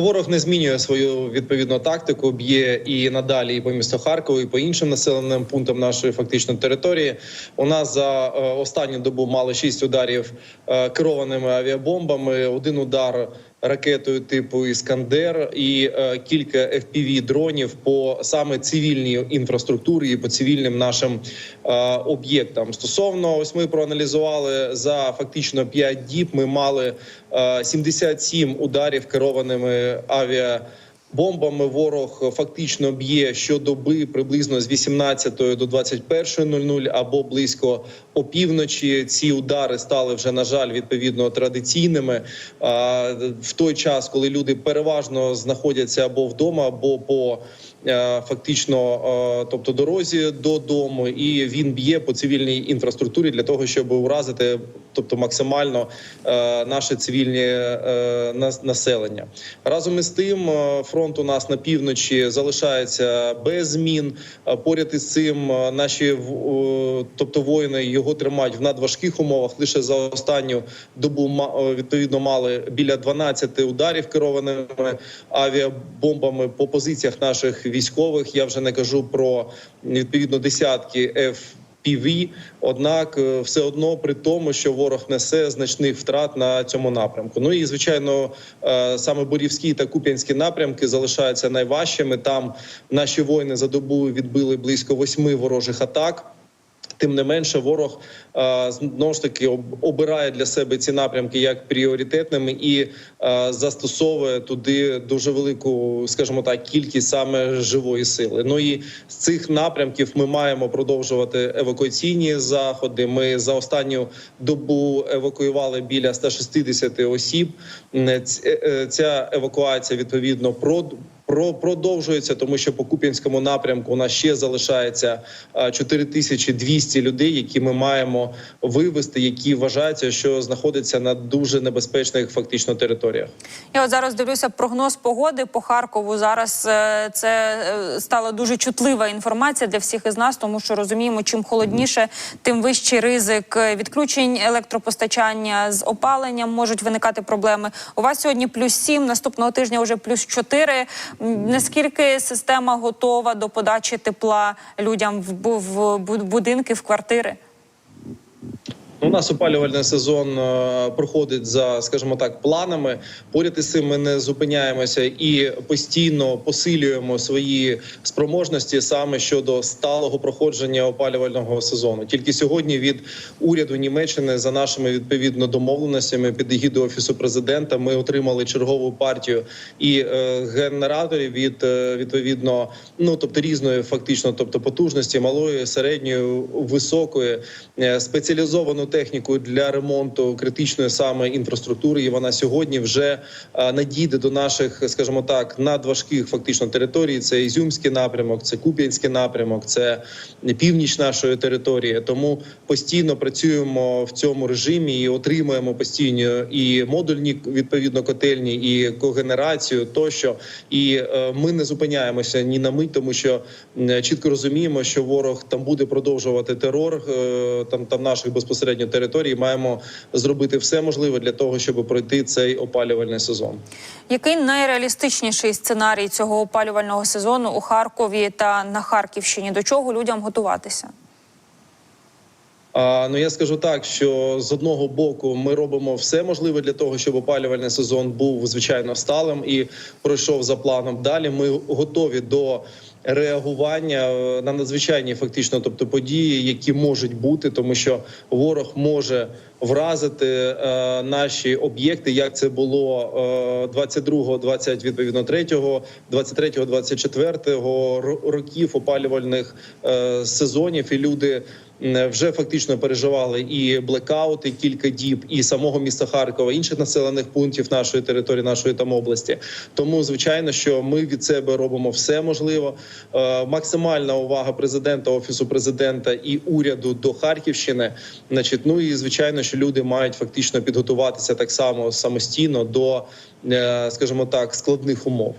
Ворог не змінює свою відповідну тактику, б'є і надалі і по місту Харкову, і по іншим населеним пунктам нашої фактично території. У нас за е, останню добу мали шість ударів е, керованими авіабомбами, один удар ракетою типу Іскандер і е, кілька fpv дронів по саме цивільній інфраструктурі і по цивільним нашим е, об'єктам. Стосовно ось ми проаналізували за фактично 5 діб. Ми мали е, 77 ударів керованими авіа. Бомбами ворог фактично б'є щодоби приблизно з 18 до 21.00 або близько опівночі. Ці удари стали вже на жаль відповідно традиційними. А, В той час, коли люди переважно знаходяться або вдома, або по е, фактично, е, тобто дорозі додому, і він б'є по цивільній інфраструктурі для того, щоб уразити, тобто максимально е, наше цивільне населення. Разом із тим, фронт у нас на півночі залишається без змін. Поряд із цим наші тобто воїни його тримають в надважких умовах. Лише за останню добу відповідно мали біля 12 ударів керованими авіабомбами по позиціях наших військових. Я вже не кажу про відповідно десятки F FPV, однак е, все одно при тому, що ворог несе значних втрат на цьому напрямку. Ну і звичайно, е, саме Борівський та Куп'янські напрямки залишаються найважчими. Там наші воїни за добу відбили близько восьми ворожих атак. Тим не менше, ворог знову ж таки об- обирає для себе ці напрямки як пріоритетними і застосовує туди дуже велику, скажімо так, кількість саме живої сили. Ну і з цих напрямків ми маємо продовжувати евакуаційні заходи. Ми за останню добу евакуювали біля 160 осіб. Е, е, Ця евакуація відповідно про продовжується, тому що по Куп'янському напрямку у нас ще залишається а, 4200 людей, які ми маємо вивести, які вважаються, що знаходяться на дуже небезпечних фактично територіях. Я от зараз дивлюся прогноз погоди по Харкову. Зараз е, це е, стала дуже чутлива інформація для всіх із нас, тому що розуміємо, чим холодніше, тим вищий ризик е, відключень електропостачання з опаленням можуть виникати проблеми. У вас сьогодні плюс 7, наступного тижня вже плюс 4. Наскільки система готова до подачі тепла людям в будинки, в квартири? Ну, У нас опалювальний сезон е, проходить за, скажімо так, планами. Поряд із цим ми не зупиняємося і постійно посилюємо свої спроможності саме щодо сталого проходження опалювального сезону. Тільки сьогодні від уряду Німеччини за нашими відповідно домовленостями під егідою офісу президента ми отримали чергову партію і е, генераторів від е, відповідно, ну тобто різної фактично, тобто потужності малої, середньої, високої е, спеціалізовану техніку для ремонту критичної саме інфраструктури. І вона сьогодні вже е, надійде до наших, скажімо так, надважких фактично територій. Це Ізюмський напрямок, це Куп'янський напрямок, це північ нашої території. Тому постійно працюємо в цьому режимі і отримуємо постійно і модульні відповідно котельні, і когенерацію тощо. І е, ми не зупиняємося ні на мить, тому що чітко розуміємо, що ворог там буде продовжувати терор е, там там наших безпосередньо територій. Маємо зробити все можливе для того, щоб пройти цей опалювальний сезон. Який найреалістичніший сценарій цього опалювального сезону у Харкові та на Харківщині? До чого людям готуватися? А, ну я скажу так, що з одного боку ми робимо все можливе для того, щоб опалювальний сезон був звичайно сталим і пройшов за планом. Далі ми готові до реагування е, на надзвичайні фактично, тобто події, які можуть бути, тому що ворог може вразити е, наші об'єкти, як це було е, 22-го, 20, відповідно 3-го, 23-го, 24-го років опалювальних е, сезонів, і люди вже фактично переживали і блекаути кілька діб, і самого міста Харкова, інших населених пунктів нашої території, нашої там області. Тому звичайно, що ми від себе робимо все можливе. Е, Максимальна увага президента, офісу президента і уряду до Харківщини. Значить, ну і звичайно, що люди мають фактично підготуватися так само самостійно до, е, скажімо так, складних умов.